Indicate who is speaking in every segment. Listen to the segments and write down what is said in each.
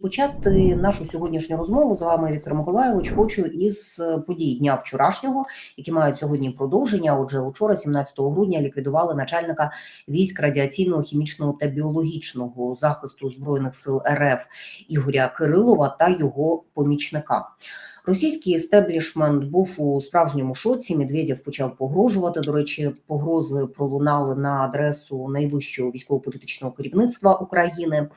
Speaker 1: Почати нашу сьогоднішню розмову з вами, Віктор Миколаєвич, хочу із е, подій дня вчорашнього, які мають сьогодні продовження. Отже, учора, 17 грудня, ліквідували начальника військ радіаційного, хімічного та біологічного захисту збройних сил РФ Ігоря Кирилова та його помічника. Російський естеблішмент був у справжньому шоці. Медведєв почав погрожувати. До речі, погрози пролунали на адресу найвищого військово-політичного керівництва України.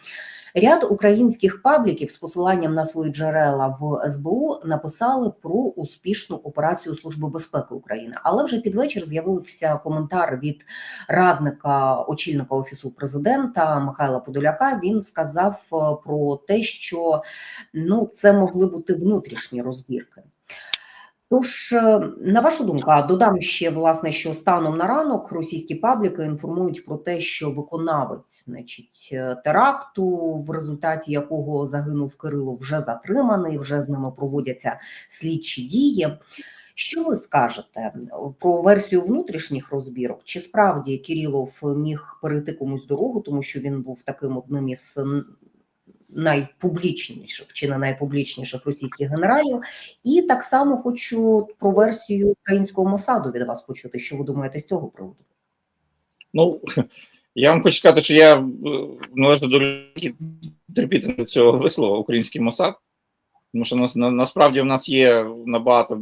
Speaker 1: Ряд українських пабліків з посиланням на свої джерела в СБУ написали про успішну операцію Служби безпеки України. Але вже під вечір з'явився коментар від радника очільника офісу президента Михайла Подоляка. Він сказав е, про те, що ну це могли бути внутрішні розбірки. Тож, е, на вашу думку, додам ще власне, що станом на ранок російські пабліки інформують про те, що виконавець, значить, е, теракту, в результаті якого загинув Кирило, вже затриманий, вже з ними проводяться слідчі дії. Що ви скажете про версію внутрішніх розбірок? Чи справді Кирилов міг перейти комусь дорогу, тому що він був таким одним із найпублічніших чи не найпублічніших російських генералів, і так само хочу про версію українського Мосаду від вас почути. Що ви думаєте з цього приводу?
Speaker 2: Ну я вам хочу сказати, що я належно до терпіти до цього вислова український Мосад, тому що нас на, насправді в нас є набагато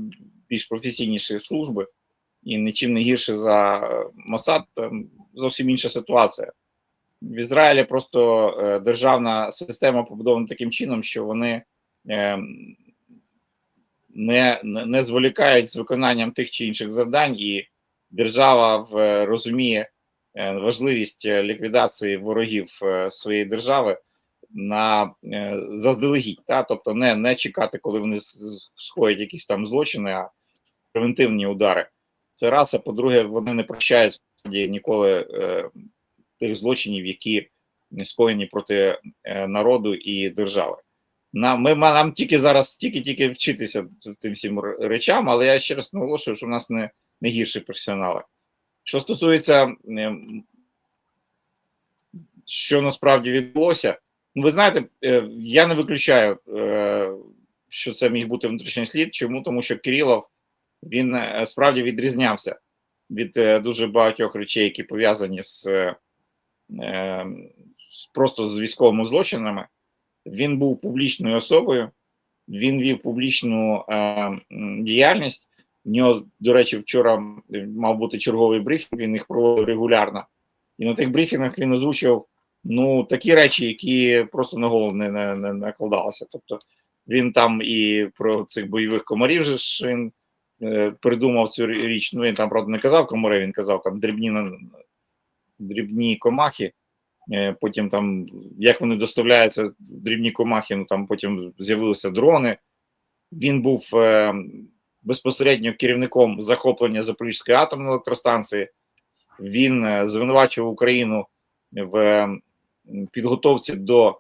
Speaker 2: більш професійніші служби, і нічим не гірше за Мосад, зовсім інша ситуація в Ізраїлі просто е, державна система побудована таким чином, що вони е, не не зволікають з виконанням тих чи інших завдань, і держава розуміє е, важливість ліквідації ворогів своєї держави на заздалегідь, та тобто не не чекати, коли вони скоять якісь там злочини, а превентивні удари. Це раз, а по-друге, вони не прощають ніколи тих злочинів, які скоєні проти е, народу і держави. Нам ми нам тільки зараз тільки-тільки вчитися цим всім речам, але я ще раз наголошую, що в нас не не гірші професіонали. Що стосується, е, що насправді відбулося, ну ви знаєте, е, я не виключаю, що це міг бути внутрішній слід. Чому? Тому що Кирилов він справді відрізнявся від дуже багатьох речей, які пов'язані з Е, просто з військовими злочинами. Він був публічною особою, він вів публічну е, діяльність. В нього, до речі, вчора мав бути черговий брифінг, він їх проводив регулярно. І на тих брифінгах він озвучив ну, такі речі, які просто на голову не, не, не накладалися. Тобто він там і про цих бойових комарів же ж він е, придумав цю річ. Ну він там, правда, не казав комари, він казав там дрібні дрібні комахи. Е, потім там, як вони доставляються, дрібні комахи, ну там потім з'явилися дрони. Він був е, безпосередньо керівником захоплення Запорізької атомної електростанції. Він е, звинувачував Україну в підготовці до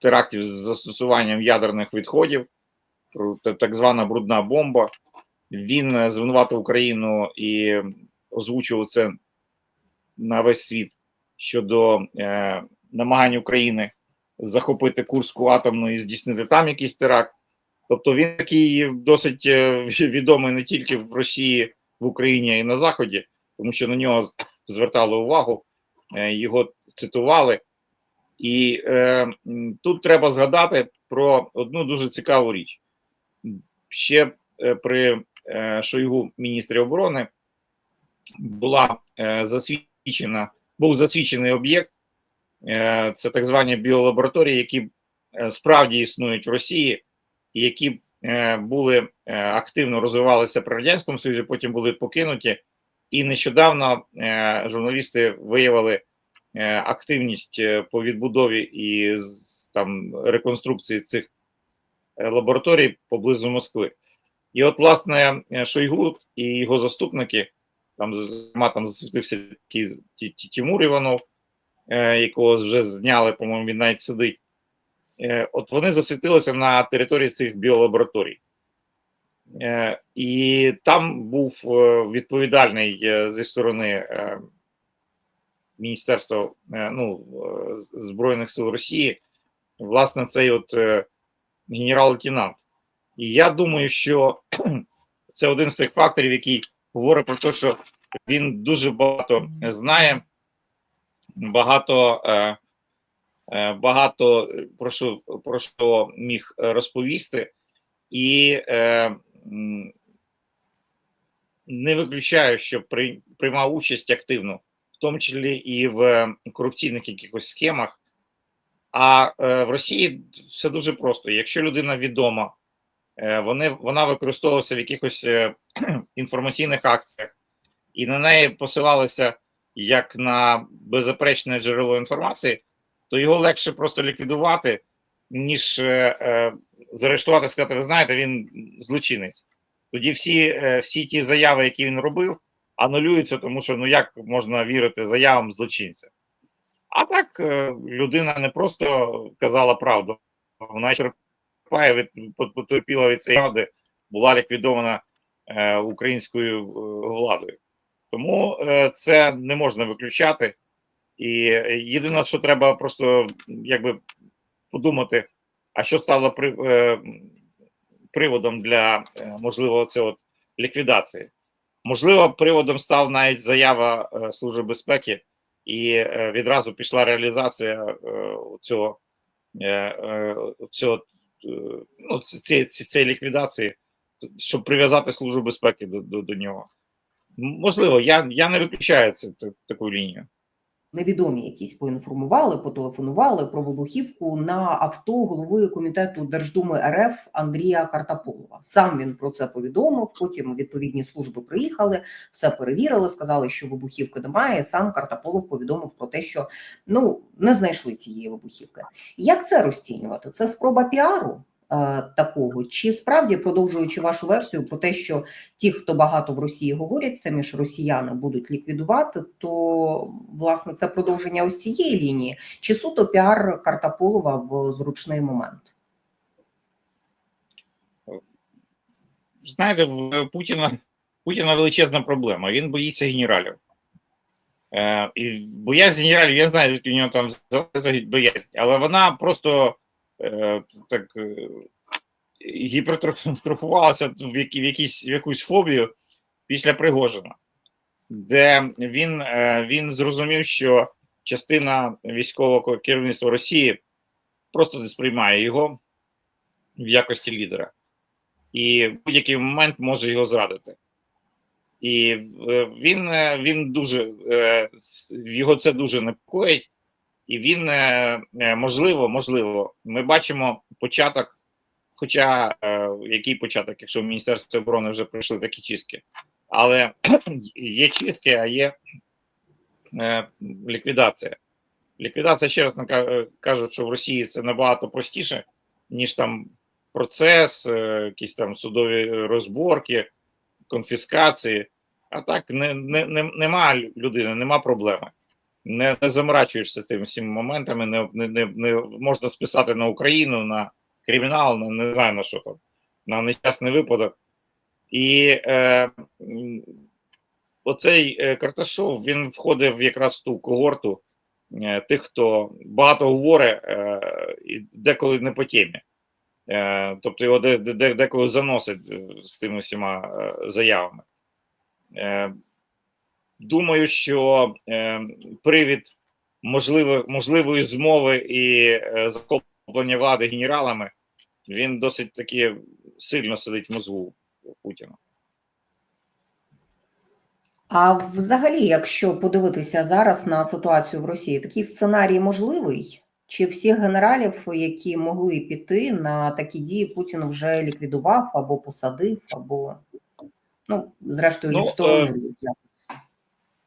Speaker 2: терактів з застосуванням ядерних відходів, так звана брудна бомба. Він звинуватив Україну і озвучував це на весь світ щодо е, намагань України захопити Курську атомну і здійснити там якийсь теракт. Тобто він такий досить е, відомий не тільки в Росії, в Україні а й на Заході, тому що на нього звертали увагу, е, його цитували. І е, тут треба згадати про одну дуже цікаву річ. Ще е, при Шойгу міністрі оборони була засвідчена засвідчена, був засвідчений об'єкт, е, це так звані біолабораторії, які е, справді існують в Росії, і які е, були активно розвивалися при радянському Союзі, потім були покинуті. І нещодавно журналісти виявили активність по відбудові і там реконструкції цих лабораторій поблизу Москви. І от, власне, Шойгу і його заступники там зокрема там засвітився Тимур Іванов, е, якого вже зняли, по-моєму, він навіть сидить. Е, от вони засвітилися на території цих біолабораторій. Е, і там був відповідальний зі сторони Міністерства ну, Збройних сил Росії власне, цей от е, генерал-лейтенант. І я думаю, що це один з тих факторів, який говорить про те, що він дуже багато знає, багато, е, е, багато про що, про що міг розповісти, і е, не виключаю, що при, приймав участь активно, в тому числі і в корупційних якихось схемах. А в Росії все дуже просто. Якщо людина відома, вони, вона використовувалася в якихось е, інформаційних акціях, і на неї посилалися як на беззаперечне джерело інформації, то його легше просто ліквідувати, ніж е, е, заарештувати, сказати, ви знаєте, він злочинець. Тоді всі, е, всі ті заяви, які він робив, анулюються, тому що ну як можна вірити заявам злочинця. А так е, людина не просто казала правду, вона черпає від потерпіла від цієї правди, була ліквідована е, українською е, владою. Тому е, це не можна виключати. І е, єдине, що треба просто якби подумати, а що стало при, е, приводом для е, можливо от ліквідації. Можливо, приводом став навіть заява е, Служби безпеки, і е, відразу пішла реалізація е, цього, е, цього ну, цієї, цієї ліквідації, щоб прив'язати Службу безпеки до, до, до нього. Можливо, я, я не виключаю це, таку лінію.
Speaker 1: Невідомі якісь поінформували, потелефонували про вибухівку на авто голови комітету Держдуми РФ Андрія Картаполова. Сам він про це повідомив. Потім відповідні служби приїхали, все перевірили, сказали, що вибухівки немає. Сам Картаполов повідомив про те, що ну не знайшли цієї вибухівки. Як це розцінювати? Це спроба піару. Е, Такого чи справді продовжуючи вашу версію про те, що ті, хто багато в Росії говорять, самі ж росіяни будуть ліквідувати, то власне це продовження ось цієї лінії, чи суто піар Картаполова в зручний момент?
Speaker 2: Знаєте, Путіна, Путіна величезна проблема. Він боїться генералів. Е, і боязнь генералів, я знаю, у нього там боязнь, але вона просто так е, гіпертрофувалася в, які, в, якісь, в якусь фобію після Пригожина, де він, е, він зрозумів, що частина військового керівництва Росії просто не сприймає його в якості лідера і в будь-який момент може його зрадити. І е, він, е, він дуже е, його це дуже непокоїть, і він е, е, можливо, можливо, ми бачимо початок. Хоча е, який початок, якщо в Міністерстві оборони вже пройшли такі чистки, але є чистки, а є ліквідація. Ліквідація, ще раз кажуть, що в Росії це набагато простіше, ніж там процес, якісь там судові розборки, конфіскації. А так не, не, не, нема людини, нема проблеми. Не, не заморачуєшся тими всіма моментами, не, не, не, не можна списати на Україну, на кримінал, на не знаю на що там, на нещасний випадок. І е, оцей е, Карташов він входив якраз в ту когорту е, тих, хто багато говорить е, і деколи не по темі. Е, тобто його де, де, де- деколи заносить е, з тими всіма заявами. Думаю, що е, привід можливо, можливої змови і е, захоплення влади генералами він досить таки сильно сидить в мозгу Путіна.
Speaker 1: А взагалі, якщо подивитися зараз на ситуацію в Росії, такий сценарій можливий? Чи всіх генералів, які могли піти на такі дії, Путін вже ліквідував або посадив, або ну зрештою
Speaker 2: Ну,
Speaker 1: відсторонив їх?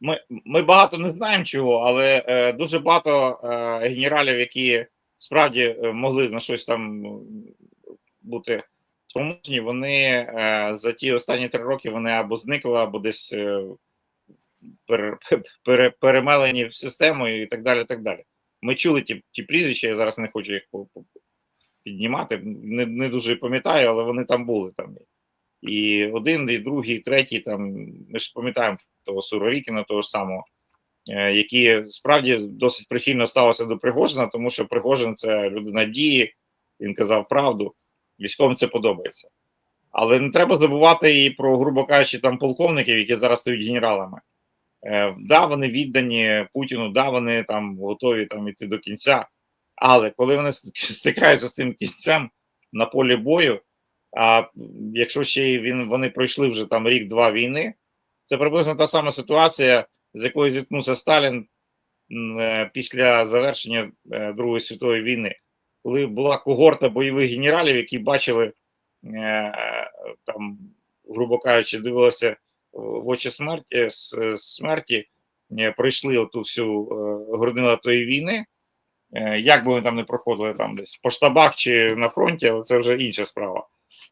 Speaker 2: Ми, ми багато не знаємо чого, але е, дуже багато е, генералів, які справді е, могли на щось там бути спроможні, вони е, за ті останні три роки вони або зникли, або десь е, пере, пере, перемелені в систему і так далі. так далі. Ми чули ті, ті прізвища, я зараз не хочу їх піднімати, не, не дуже пам'ятаю, але вони там були. Там. І один, і другий, і третій, там, ми ж пам'ятаємо того Суровікіна, того ж самого. е, які справді досить прихильно ставилися до Пригожина, тому що Пригожин це людина дії, він казав правду, військовим це подобається. Але не треба забувати і про, грубо кажучи, там полковників, які зараз стають генералами. Е, да, вони віддані Путіну, да, вони там готові там іти до кінця. Але коли вони стикаються з тим кінцем на полі бою, а якщо ще він вони пройшли вже там рік-два війни, це приблизно та сама ситуація, з якою зіткнувся Сталін е, після завершення е, Другої світової війни, коли була когорта бойових генералів, які бачили е, там, грубо кажучи, дивилися в очі смерті смерті, пройшли оту всю горнила тої війни. Як би вони там не проходили там десь по штабах чи на фронті, але це вже інша справа.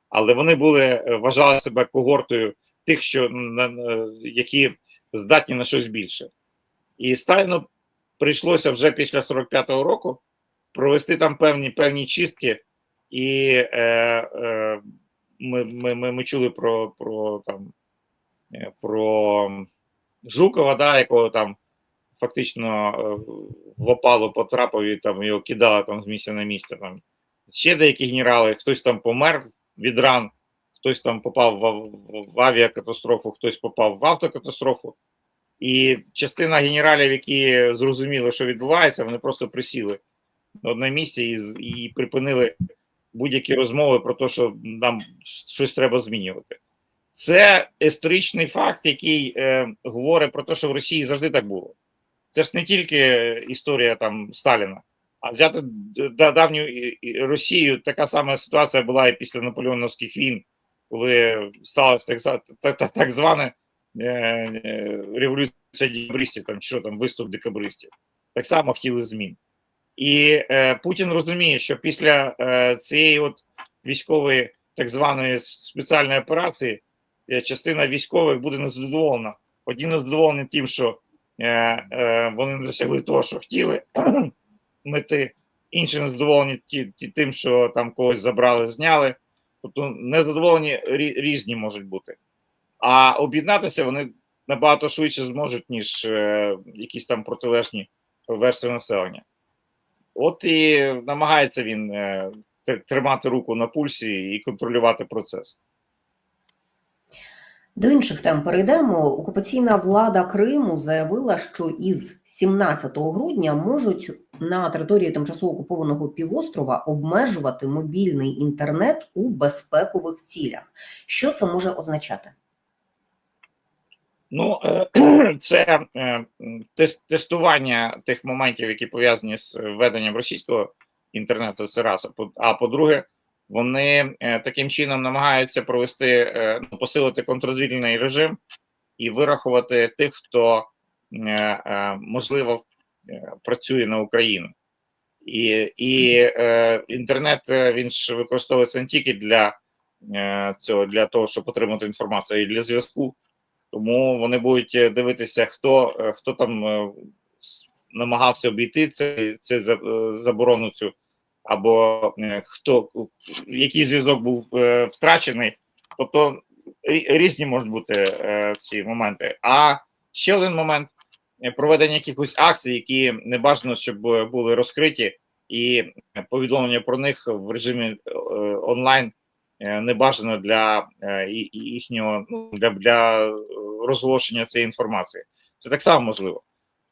Speaker 2: Але вони були вважали себе когортою тих, що які здатні на щось більше. І Сталіну прийшлося вже після 45-го року провести там певні певні чистки, і е, е, ми ми, ми, ми чули про про, там, про Жукова, да, якого там фактично в опалу потрапив і там його кидали там з місця на місце. Там. Ще деякі генерали, хтось там помер від ран, хтось там попав в, авіакатастрофу, хтось попав в автокатастрофу. І частина генералів, які зрозуміли, що відбувається, вони просто присіли на одне місце і і припинили будь-які розмови про те, що нам щось треба змінювати. Це історичний факт, який е, говорить про те, що в Росії завжди так було. Це ж не тільки історія там Сталіна, а взяти давню Росію, така сама ситуація була і після наполеоновських війн, коли сталося так, так, так, так зване е, е, революція декабристів, там що там виступ декабристів. Так само хотіли змін. І е, Путін розуміє, що після е, цієї от військової так званої спеціальної операції е, частина військових буде незадоволена. Одні незадоволені тим, що е, е, вони не досягли того, що хотіли мети, інші незадоволені ті, ті, тим, що там когось забрали, зняли. Тобто незадоволені різні можуть бути. А об'єднатися вони набагато швидше зможуть, ніж е, якісь там протилежні версії населення. От і намагається він е, тримати руку на пульсі і контролювати процес.
Speaker 1: До інших тем перейдемо. Окупаційна влада Криму заявила, що із 17 грудня можуть на території тимчасово окупованого півострова обмежувати мобільний інтернет у безпекових цілях. Що це може означати?
Speaker 2: Ну, е, це е, тестування тих моментів, які пов'язані з введенням російського інтернету. Це раз. А по-друге, вони е, таким чином намагаються провести ну, посилити контррозвідувальний режим і вирахувати тих, хто можливо працює на Україну. І і інтернет він ж використовується не тільки для цього, для того, щоб отримати інформацію, й для зв'язку. Тому вони будуть е, дивитися, хто е, хто там е, намагався обійти це, це заборону цю, або хто який зв'язок був втрачений. Тобто різні можуть бути ці моменти. А ще один момент проведення якихось акцій, які не бажано, щоб були розкриті, і повідомлення про них в режимі онлайн не бажано для їхнього ну для для розголошення цієї інформації. Це так само можливо.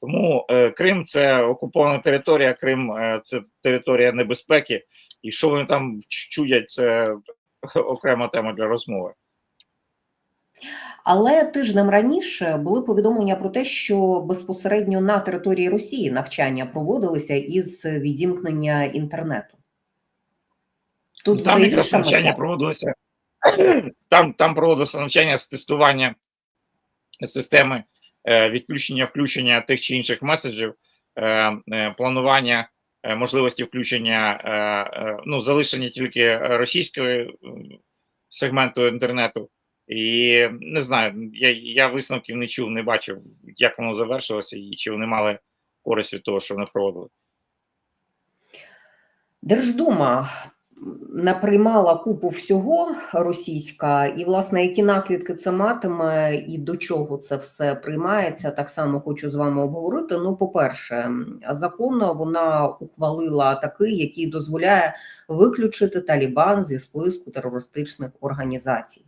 Speaker 2: Тому е, Крим це окупована територія, Крим е, це територія небезпеки, і що вони там чуять, це окрема тема для розмови.
Speaker 1: Але тижнем раніше були повідомлення про те, що безпосередньо на території Росії навчання проводилися із відімкнення інтернету.
Speaker 2: Тут там якраз навчання проводилося. Там там проводилося навчання з тестування системи відключення включення тих чи інших меседжів, е, е, планування можливості включення, ну залишення тільки російської сегменту інтернету. І не знаю, я я висновків не чув, не бачив, як воно завершилося, і чи вони мали користь від того, що вони проводили.
Speaker 1: Держдума наприймала купу всього російська, і власне які наслідки це матиме, і до чого це все приймається, так само хочу з вами обговорити. Ну, по-перше, закон вона ухвалила такий, який дозволяє виключити Талібан зі списку терористичних організацій.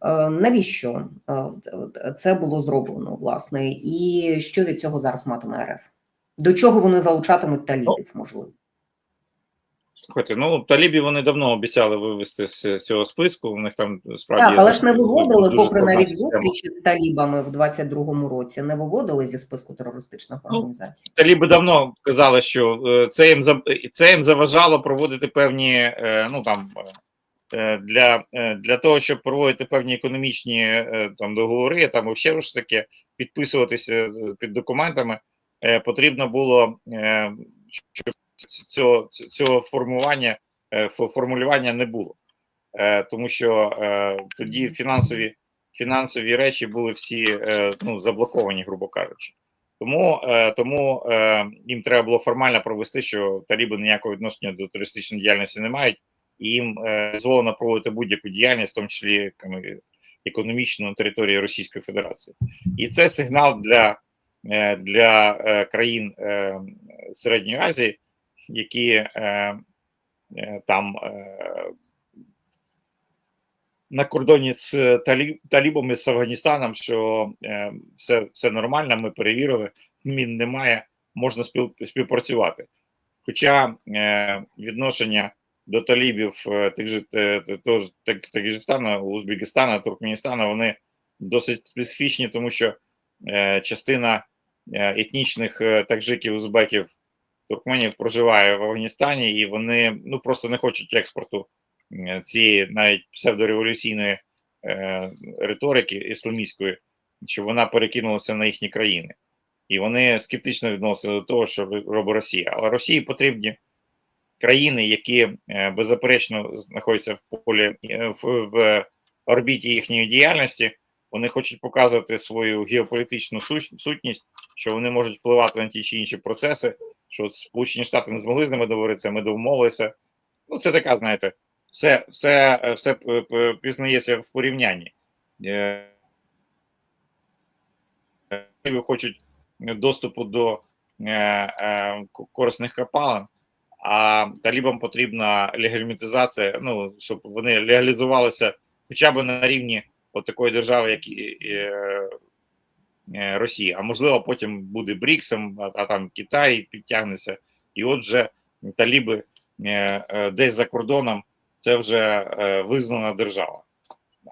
Speaker 1: Е, Навіщо е, це було зроблено, власне, і що від цього зараз матиме РФ? До чого вони залучатимуть талібів, можливо?
Speaker 2: Слухайте, ну талібів вони давно обіцяли вивести з цього списку. У них там справді
Speaker 1: Так, але ж не виводили, попри навіть зустрічі з талібами в 22-му році, не виводили зі списку терористичних
Speaker 2: Ну,
Speaker 1: організацій.
Speaker 2: Таліби давно казали, що е, це їм за- це їм заважало проводити певні е, ну там е, для, для того, щоб проводити певні економічні там договори, там ще ж таке підписуватися з- під документами. Потрібно було щоб цього, цього формування е, фо- формулювання не було, Е, тому що е, тоді фінансові фінансові речі були всі ну, заблоковані, грубо кажучи. Тому, тому їм треба було формально провести, що таліби ніякого відношення до туристичної діяльності не мають, і їм дозволено проводити будь-яку діяльність, в тому числі економічну на території Російської Федерації. І це сигнал для, для країн Середньої Азії, які е, е, там е, на кордоні з Талі- талібами з Афганістаном, що е, все, все нормально, ми перевірили, змін немає, можна спів, співпрацювати. Хоча е, відношення до талібів е, тих же Таджикистану, Узбекистану, Туркменістану, вони досить специфічні, тому що е, частина е, етнічних таджиків, узбеків, туркменів проживає в Афганістані, і вони ну просто не хочуть експорту цієї навіть псевдореволюційної е, риторики ісламістської, щоб вона перекинулася на їхні країни. І вони скептично відносили до того, що робить Росія. Але Росії потрібні країни, які е, беззаперечно знаходяться в полі е, в, в орбіті їхньої діяльності. Вони хочуть показувати свою геополітичну сутність, що вони можуть впливати на ті чи інші процеси, що Сполучені Штати не змогли з ними договоритися, ми домовилися. Ну, це така, знаєте, все, все, е, все п- п- пізнається в порівнянні. Е, е, Хочуть доступу до е, е, корисних копалин, а талібам потрібна легалімітизація, ну, щоб вони легалізувалися хоча б на рівні от такої держави, як е, Росія. А можливо, потім буде БРІКСом, а, а там Китай підтягнеться. І от вже таліби е, е, десь за кордоном це вже визнана держава.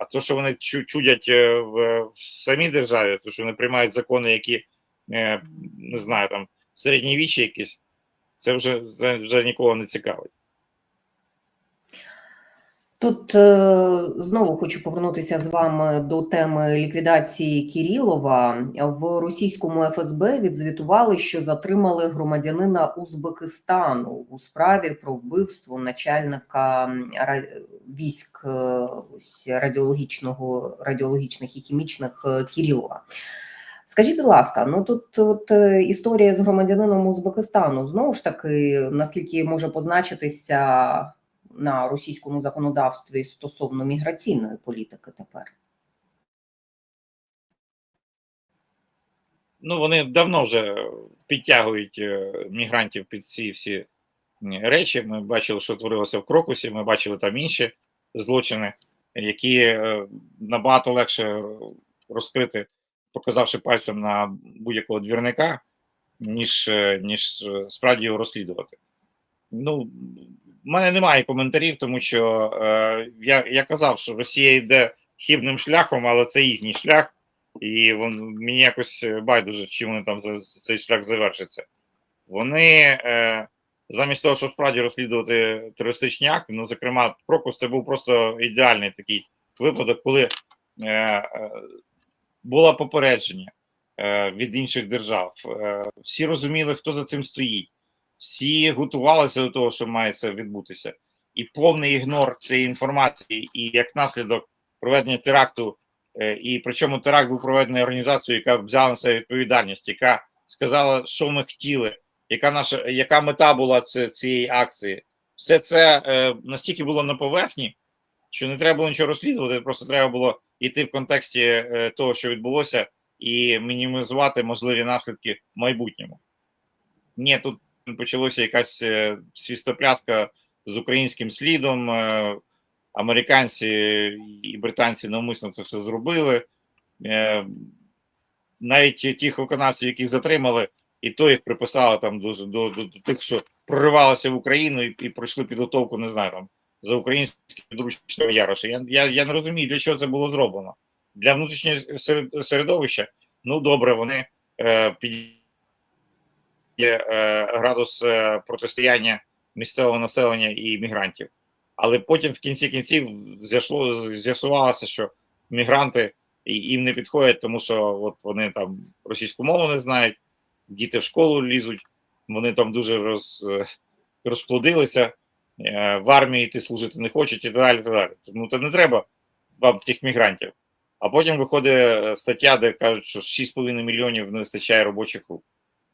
Speaker 2: А то, що вони чудять в, самій державі, то що вони приймають закони, які не знаю, там середньовіччя якісь, це вже, вже нікого не цікавить.
Speaker 1: Тут е, знову хочу повернутися з вами до теми ліквідації Кірілова. В російському ФСБ відзвітували, що затримали громадянина Узбекистану у справі про вбивство начальника військ е, радіологічного радіологічних і хімічних е, Кірілова. Скажіть, будь ласка, ну тут от історія з громадянином Узбекистану знову ж таки, наскільки може позначитися на російському законодавстві стосовно міграційної політики тепер?
Speaker 2: Ну, вони давно вже підтягують е, мігрантів під ці всі речі. Ми бачили, що творилося в Крокусі, ми бачили там інші злочини, які е, набагато легше розкрити, показавши пальцем на будь-якого двірника, ніж, е, ніж справді його розслідувати. Ну, в мене немає коментарів, тому що е, я, я казав, що Росія йде хибним шляхом, але це їхній шлях. І вон, мені якось е, байдуже, чим вони там за, за цей шлях завершиться. Вони е, замість того, щоб справді розслідувати терористичні акти, ну, зокрема, Крокус це був просто ідеальний такий випадок, коли е, е, було попередження е, від інших держав. Е, всі розуміли, хто за цим стоїть, всі готувалися до того, що має це відбутися. І повний ігнор цієї інформації, і як наслідок проведення теракту Е, І причому теракт був проведений організацією, яка взяла на себе відповідальність, яка сказала, що ми хотіли, яка наша яка мета була цієї акції. все це е, настільки було на поверхні, що не треба було нічого розслідувати, просто треба було йти в контексті е, того, що відбулося, і мінімізувати можливі наслідки в майбутньому. Ні, тут почалося якась е, свістопляска з українським слідом. Е, американці і британці навмисно це все зробили. Е, навіть тих виконавців, яких затримали, і то їх приписали там до, до, до, тих, що проривалися в Україну і, і пройшли підготовку, не знаю, там за українським підручником Яроша. Я, я, я не розумію, для чого це було зроблено. Для внутрішнього серед- середовища, ну добре, вони е, під є е, градус е, протистояння місцевого населення і мігрантів. Але потім в кінці кінців з'ясувалося, що мігранти їм не підходять, тому що от вони там російську мову не знають, діти в школу лізуть, вони там дуже роз, е, розплодилися, в армії йти служити не хочуть і далі. і далі. Тому то не треба вам тих мігрантів. А потім виходить стаття, де кажуть, що 6,5 мільйонів не вистачає робочих рук.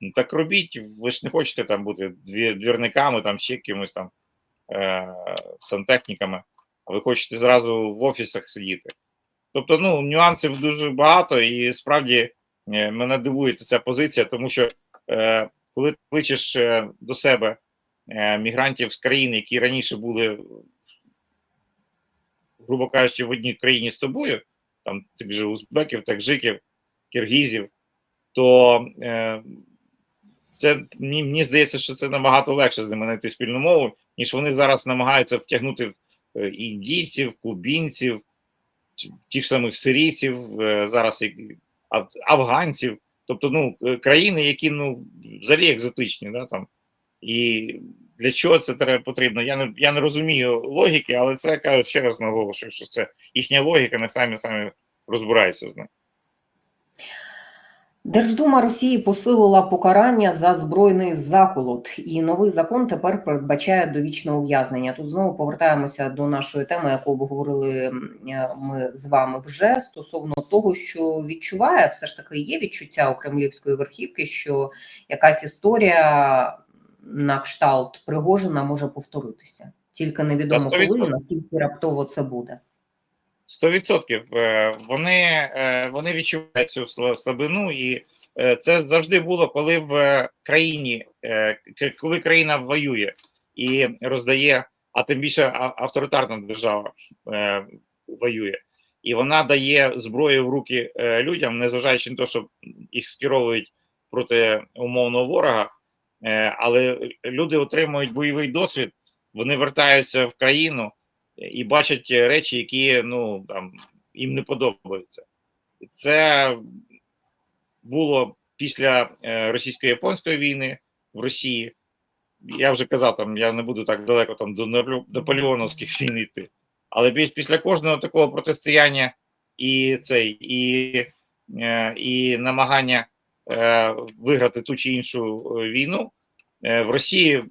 Speaker 2: Ну так робіть, ви ж не хочете там бути дві- двірниками, там ще кимось там е, сантехніками, а ви хочете зразу в офісах сидіти. Тобто, ну, нюансів дуже багато, і справді е, мене дивує ця позиція, тому що е, коли ти кличеш е, до себе е, мігрантів з країн, які раніше були, грубо кажучи, в одній країні з тобою, там тих же узбеків, таджиків, киргізів, то е, це мені, мені здається, що це набагато легше з ними знайти спільну мову, ніж вони зараз намагаються втягнути е, індійців, кубінців, тих самих сирійців, е, зараз афганців, тобто ну, е, країни, які ну, взагалі екзотичні. Да, там. І для чого це треба потрібно? Я не, я не розумію логіки, але це я кажу ще раз наголошую, що це їхня логіка, не самі самі розбираються з ним.
Speaker 1: Держдума Росії посилила покарання за збройний заколот, і новий закон тепер передбачає довічне ув'язнення. Тут знову повертаємося до нашої теми, яку обговорили е, ми з вами вже стосовно того, що відчуває все ж таки є відчуття у кремлівської верхівки, що якась історія на кшталт Пригожина може повторитися. Тільки невідомо коли і наскільки раптово це буде.
Speaker 2: Сто відсотків. Е, вони, е, вони відчувають цю сла- слабину, і е, це завжди було, коли в країні, коли країна воює і роздає, а тим більше авторитарна держава воює, і вона дає зброю в руки людям, незважаючи на те, що їх скеровують проти умовного ворога, але люди отримують бойовий досвід, вони вертаються в країну і бачать речі, які ну там їм не подобаються. Це було після е, російсько-японської війни в Росії. Я вже казав, там я не буду так далеко там до Наполе- наполеоновських війн йти. Але після кожного такого протистояння і цей, і, е, і намагання е, виграти ту чи іншу е, війну е, в Росії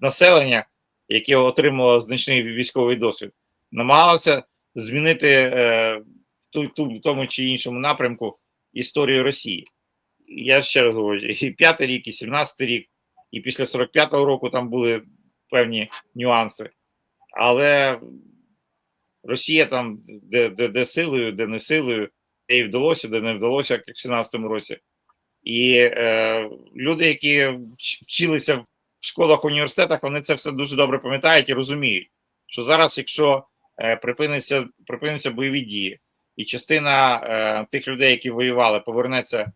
Speaker 2: населення яке отримало значний військовий досвід, намагалося змінити е, в ту, тому чи іншому напрямку історію Росії. Я ще раз говорю, і п'ятий рік, і 17-й рік, і після 45-го року там були певні нюанси. Але Росія там, де, де, де силою, де не силою, де і вдалося, де не вдалося, як в 17-му році. І е, люди, які вчилися школах, університетах вони це все дуже добре пам'ятають і розуміють, що зараз, якщо е, припиниться, припиниться бойові дії, і частина е, тих людей, які воювали, повернеться,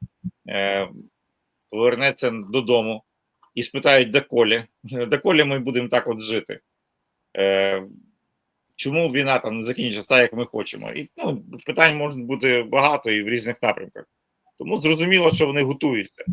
Speaker 2: е, повернеться додому і спитають, де колі, де колі ми будемо так от жити. Е, чому війна там не закінчиться так, як ми хочемо? І ну, питань може бути багато і в різних напрямках. Тому зрозуміло, що вони готуються.